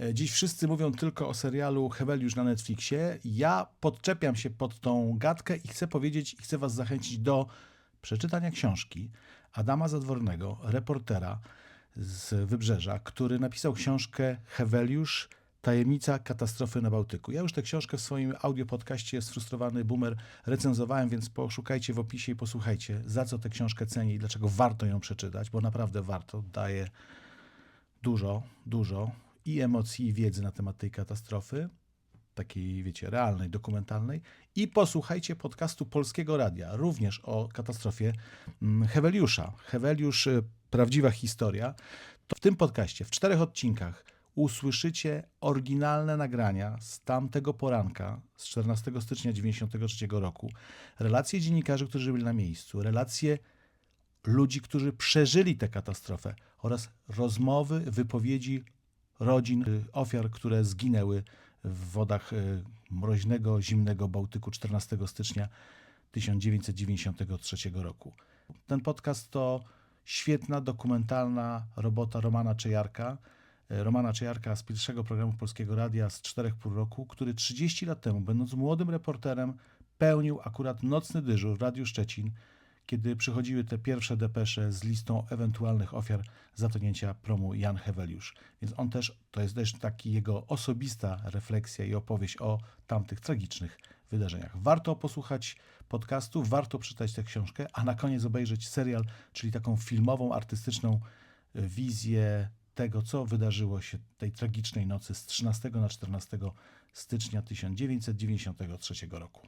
E, Dziś wszyscy mówią tylko o serialu Heweliusz na Netflixie. Ja podczepiam się pod tą gadkę i chcę powiedzieć i chcę was zachęcić do przeczytania książki Adama Zadwornego, reportera z Wybrzeża, który napisał książkę Heweliusz Tajemnica katastrofy na Bałtyku. Ja już tę książkę w swoim audiopodcaście Sfrustrowany Boomer recenzowałem, więc poszukajcie w opisie i posłuchajcie, za co tę książkę cenię i dlaczego warto ją przeczytać, bo naprawdę warto. Daje dużo, dużo i emocji, i wiedzy na temat tej katastrofy, takiej, wiecie, realnej, dokumentalnej. I posłuchajcie podcastu Polskiego Radia, również o katastrofie mm, Heweliusza. Heweliusz, y, prawdziwa historia. To w tym podcaście, w czterech odcinkach, usłyszycie oryginalne nagrania z tamtego poranka, z 14 stycznia 1993 roku. Relacje dziennikarzy, którzy byli na miejscu, relacje ludzi, którzy przeżyli tę katastrofę oraz rozmowy, wypowiedzi rodzin y, ofiar, które zginęły w wodach y, mroźnego, zimnego Bałtyku 14 stycznia 1993 roku. Ten podcast to świetna, dokumentalna robota Romana Czejarka. Y, Romana Czejarka z pierwszego programu Polskiego Radia z 4,5 roku, który 30 lat temu, będąc młodym reporterem, pełnił akurat nocny dyżur w Radiu Szczecin, kiedy przychodziły te pierwsze depesze z listą ewentualnych ofiar zatonięcia promu Jan Heweliusz. Więc on też, to jest też taki jego osobista refleksja i opowieść o tamtych tragicznych wydarzeniach. Warto posłuchać podcastu, warto przeczytać tę książkę, a na koniec obejrzeć serial, czyli taką filmową, artystyczną y, wizję tego, co wydarzyło się tej tragicznej nocy z 13 na 14 stycznia 1993 roku.